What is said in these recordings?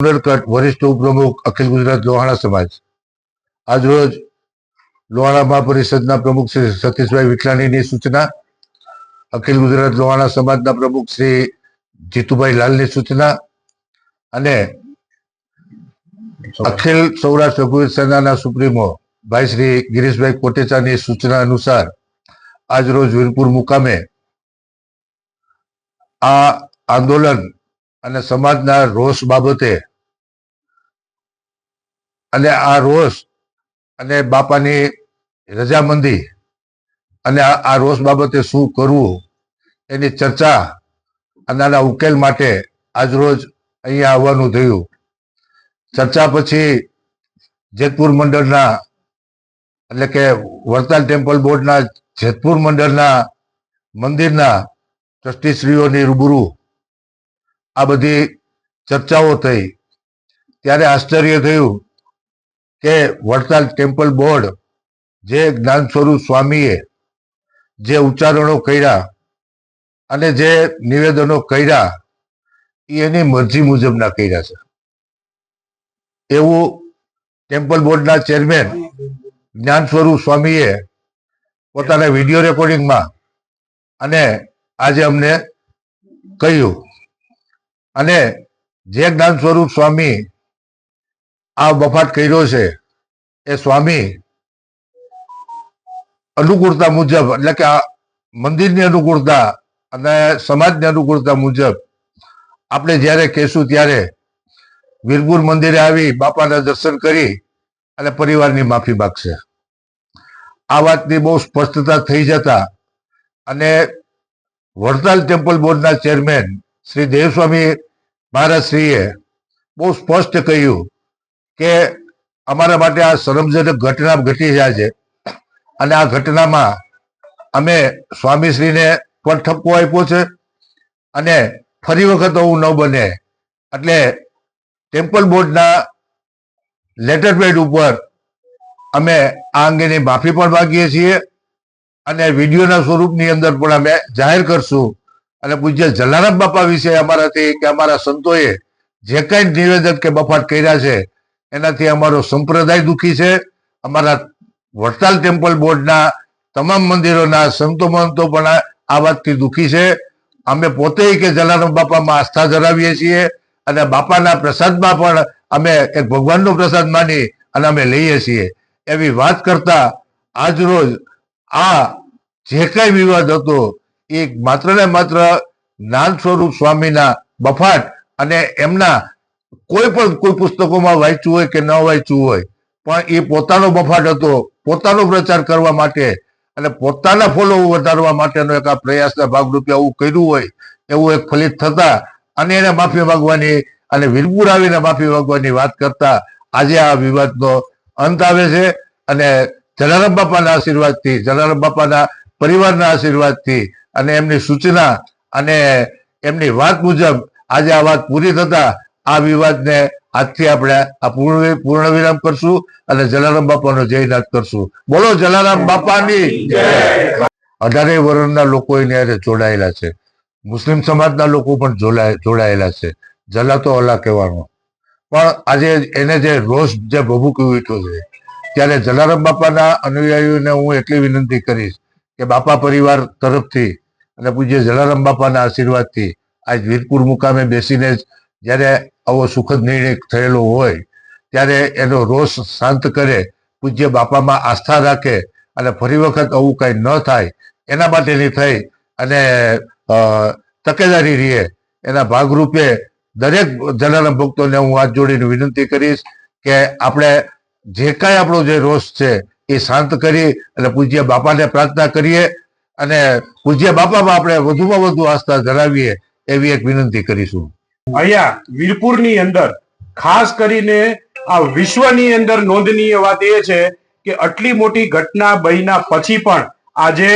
ઉનરકટ વરિષ્ઠ ઉપપ્રમુખ અખિલ ગુજરાત લોહાણા સમાજ. આજરોજ લોહાણા મહાપરિષદના પ્રમુખ શ્રી સતીશભાઈ વિઠલાણીની સૂચના, અખિલ ગુજરાત લોહાણા સમાજના પ્રમુખ શ્રી જીતુભાઈ લાલની સૂચના અને અખિલ સૌરાષ્ટ્ર રઘુવીર સેનાના સુપ્રીમો ભાઈ શ્રી ગિરીશભાઈ કોટેચાની સૂચના અનુસાર આજરોજ વીરપુર મુકામે આ આંદોલન અને સમાજના રોષ બાબતે અને આ રોષ અને બાપાની રજામંદી અને આ રોષ બાબતે શું કરવું એની ચર્ચા અને ઉકેલ માટે આજરોજ અહીંયા આવવાનું થયું. ચર્ચા પછી જેતપુર મંડળના એટલે કે વડતાલ ટેમ્પલ બોર્ડના જેતપુર મંડળના મંદિરના ટ્રસ્ટીશ્રીઓની રૂબરૂ આ બધી ચર્ચાઓ થઈ. ત્યારે આશ્ચર્ય થયું કે વડતાલ ટેમ્પલ બોર્ડ જે જ્ઞાન સ્વરૂપ સ્વામીએ જે ઉચ્ચારણો કર્યા અને જે નિવેદનો કર્યા, એ એની મરજી મુજબના કર્યા છે. એવું ટેમ્પલ બોર્ડના ચેરમેન જ્ઞાન સ્વરૂપ સ્વામીએ પોતાના વીડિયો રેકોર્ડિંગમાં અને આજે અમને કહ્યું. અને જે જ્ઞાન સ્વરૂપ સ્વામી આ બફાટ કર્યો છે એ સ્વામી અનુકૂળતા મુજબ, એટલે કે આ મંદિરની અનુકૂળતા અને સમાજની અનુકૂળતા મુજબ આપણે જ્યારે કહેશું ત્યારે વીરપુર મંદિરે આવી બાપાના દર્શન કરી અને પરિવારની માફી માગશે. આ વાતની બહુ સ્પષ્ટતા થઈ જતા અને વડતાલ ટેમ્પલ બોર્ડના ચેરમેન શ્રી દેવસ્વામી મહારાજશ્રીએ બહુ સ્પષ્ટ કહ્યું કે અમારા માટે આ શરમજનક ઘટના ઘટી જાય છે. અને આ ઘટનામાં અમે સ્વામીશ્રીને પણ ઠપકો આપ્યો છે અને ફરી વખત આવું ન બને. એટલે ટેમ્પલ બોર્ડના લેટર પેડ ઉપર અમે આ અંગેની માફી પણ માગીએ છીએ અને વિડીયોના સ્વરૂપની અંદર પણ અમે જાહેર કરશું. અને પૂજ્ય જલારામ બાપા વિશે અમારાથી કે અમારા સંતોએ જે કઈ નિવેદન કે બફાટ કર્યા છે એનાથી અમારો સંપ્રદાય દુખી છે. અમારા વડતાલ ટેમ્પલ બોર્ડના તમામ મંદિરોના સંતો મંતો પણ આ વાતથી દુખી છે. અમે પોતે કે જલારામ બાપામાં આસ્થા ધરાવીએ છીએ અને બાપાના પ્રસાદમાં પણ અમે એક ભગવાનનો પ્રસાદ માની અને અમે લઈએ છીએ. એવી વાત કરતા આજ રોજ આ જે કઈ વિવાદ હતો એ માત્ર ને માત્ર જ્ઞાન સ્વરૂપ સ્વામીના બફાટ અને એમના કોઈ પણ કોઈ પુસ્તકોમાં વાંચ્યું હોય કે ન વાંચ્યું હોય, પણ એ પોતાનો બફાટ હતો, પોતાનો પ્રચાર કરવા માટે અને પોતાના ફોલો વધારવા માટેનો એક આ પ્રયાસના ભાગરૂપે આવું કર્યું હોય, એવું એક ફલિત થતા અને એને માફી માંગવાની અને વીરપુર આવીને માફી માંગવાની વાત કરતા આજે આ વિવાદનો અંત આવે છે અને જલારામ બાપાના આશીર્વાદથી, જલારામ બાપાના પરિવારના આશીર્વાદથી અને એમની સૂચના અને એમની વાત મુજબ આજે આ વાત પૂરી થતા આ વિવાદને આજથી આપણે આ પૂર્ણ પૂર્ણ વિરામ કરશું અને જલારામ બાપાનો જયનાથ કરશું. બોલો જલારામ બાપાની અઢારે વર્ણના લોકો એની અરે જોડાયેલા છે. મુસ્લિમ સમાજના લોકો પણ જોડાય- જોડાયેલા છે. જલા તો અલા કહેવાનો. પણ આજે એને જે રોષ જે ભભૂકી ઉઠ્યો છે, ત્યારે જલારામ બાપાના અનુયાયીઓને હું એટલી વિનંતી કરીશ કે બાપા પરિવાર તરફથી અને પૂજ્ય જલારામ બાપાના આશીર્વાદથી આજ વીરપુર મુકામે બેસીને જ જ્યારે આવો સુખદ નિર્ણય થયેલો હોય, ત્યારે એનો રોષ શાંત કરે, પૂજ્ય બાપામાં આસ્થા રાખે અને ફરી વખત આવું કંઈ ન થાય, એના માટેની થઈ અને તકેદારી રહે, એના ભાગરૂપે દરેક જનાના ભક્તોને હું હાથ જોડીને વિનંતી કરીશ કે આપણે જે કાંઈ આપણો જે રોષ છે એ શાંત કરી અને પૂજ્ય બાપાને પ્રાર્થના કરીએ અને પૂજ્ય બાપામાં આપણે વધુમાં વધુ આસ્થા ધરાવીએ એવી એક વિનંતી કરીશું. અહીંયા વીરપુરની અંદર, ખાસ કરીને આ વિશ્વની અંદર નોંધનીય વાત એ છે કે આટલી મોટી ઘટના બન્યા પછી પણ આજે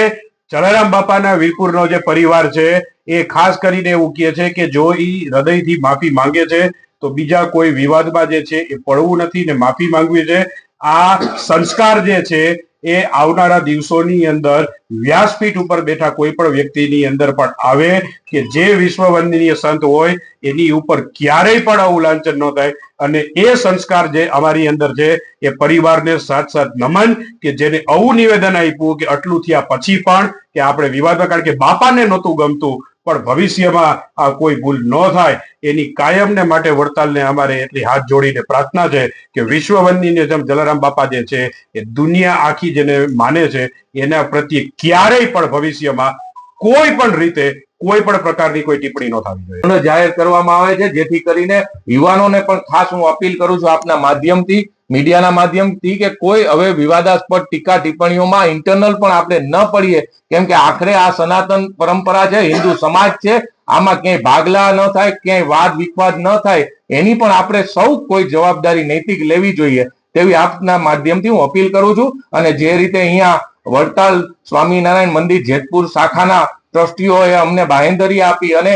જલારામ બાપાના વીરપુરનો જે પરિવાર છે, એ ખાસ કરીને એવું કહે છે કે જો એ હૃદયથી માફી માંગે છે, તો બીજા કોઈ વિવાદમાં જે છે એ પડવું નથી ને માફી માંગવી છે. આ સંસ્કાર જે છે એ આવનારા દિવસોની અંદર વ્યાસપીઠ ઉપર બેઠા કોઈ પણ વ્યક્તિની અંદર પણ આવે કે જે વિશ્વ વંદનીય સંત હોય, એની ઉપર ક્યારેય પણ આવું લાંછન ન થાય. અને એ સંસ્કાર જે અમારી અંદર છે, એ પરિવારને સાથ સાથ નમન કે જેને આવું નિવેદન આપ્યું કે આટલું થયા પછી પણ કે આપણે વિવાદ કારણ કે બાપાને નહોતું ગમતું પણ ભવિષ્યમાં આ કોઈ ભૂલ ન થાય, એની કાયમને માટે વડતાલને અમારે એટલી હાથ જોડીને પ્રાર્થના છે કે વિશ્વવંદનીય જેમ જલારામ બાપા જે છે, એ દુનિયા આખી જેને માને છે, એના પ્રત્યે ક્યારેય પણ ભવિષ્યમાં કોઈ પણ રીતે કોઈ પણ પ્રકારની કોઈ ટિપ્પણી ન થવી જોઈએ. જાહેર કરવામાં આવે છે, જેથી કરીને યુવાનોને પણ ખાસ હું અપીલ કરું છું આપના માધ્યમથી મીડિયાના માધ્યમથી કે કોઈ હવે વિવાદાસ્પદ ટીકા ટિપ્પણીઓમાં ઇન્ટરનલ પણ આપણે ન પડીએ. કેમ કે આખરે આ સનાતન પરંપરા છે, હિન્દુ સમાજ છે, આમાં ક્યાંય ભાગલા ન થાય, ક્યાંય વાદ વિવાદ ન થાય, એની પણ આપણે સૌ કોઈ જવાબદારી નૈતિક લેવી જોઈએ. તેવી આપના માધ્યમથી હું અપીલ કરું છું અને જે રીતે અહીંયા વડતાલ સ્વામિનારાયણ મંદિર જેતપુર શાખાના ટ્રસ્ટીઓએ અમને બાહેંધરી આપી અને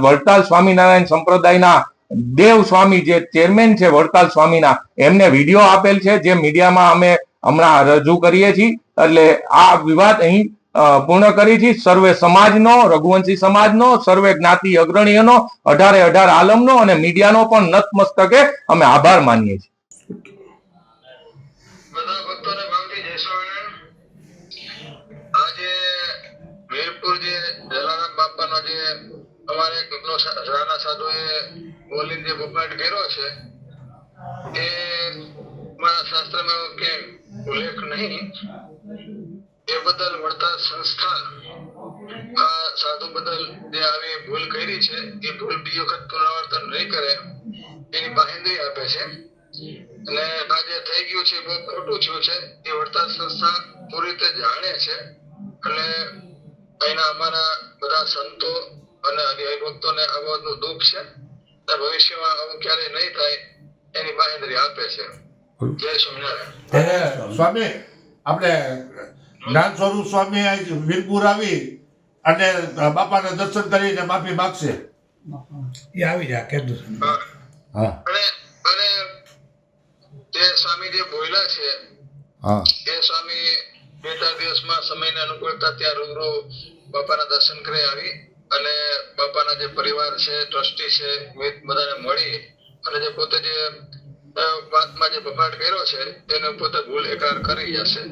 વડતાલ સ્વામિનારાયણ સંપ્રદાયના દેવ સ્વામી જે ચેરમેન છે, વડતાલ સ્વામીના, એમને વીડિયો આપેલ છે, જે મીડિયામાં અમે હમણાં રજૂ કરીએ છીએ. એટલે આ વિવાદ અહીં પૂર્ણ કરી છે. સર્વે સમાજનો, રઘુવંશી સમાજનો, સર્વે જ્ઞાતિ અગ્રણીઓનો, અઢારે અઢાર આલમનો અને મીડિયાનો પણ નતમસ્તકે અમે આભાર માનીએ છીએ. અમારે સાધુએ બોલીને જે વપરાટ કર્યો છે, એ મારા શાસ્ત્રમાં કે ઉલ્લેખ નહીં. એ બદલ વળતા સંસ્થા આ સાધુ બદલ જે આવી ભૂલ કરી છે, એ ભૂલ બીજી વખત પુનરાવર્તન નહીં કરે, એની બાહેંધરી આપે છે. અને આ જે થઈ ગયું છે બહુ ખોટું થયું છે, એ વળતા સંસ્થા પૂરી રીતે જાણે છે. અને અહીંના અમારા બધા સંતો અને હરિભક્તોને આ બાબતનું દુઃખ છે. ભવિષ્યમાં આવું ક્યારેય નહીં થાય એની બાહેંધરી આપે છે જય સ્વામિનારાયણ સ્વામી આપણે જ્ઞાન સ્વરૂપ સ્વામી વીરપુર આવી અને બાપાના દર્શન કરીને માફી માગશે એ આવી જાય કે હા. હા અને અને તે સ્વામી જે બોલ્યા છે હા એ સ્વામી બે ચાર દિવસમાં સમયને અનુકૂળતા ત્યાં રૂબરૂ બાપાના દર્શન કરી આવી અને બાપાના જે પરિવાર છે, ટ્રસ્ટી છે બધાને મળી અને જે પોતે જે વાતમાં જે બફાટ કર્યો છે, તેને પોતે ભૂલ એકરાર કરી જશે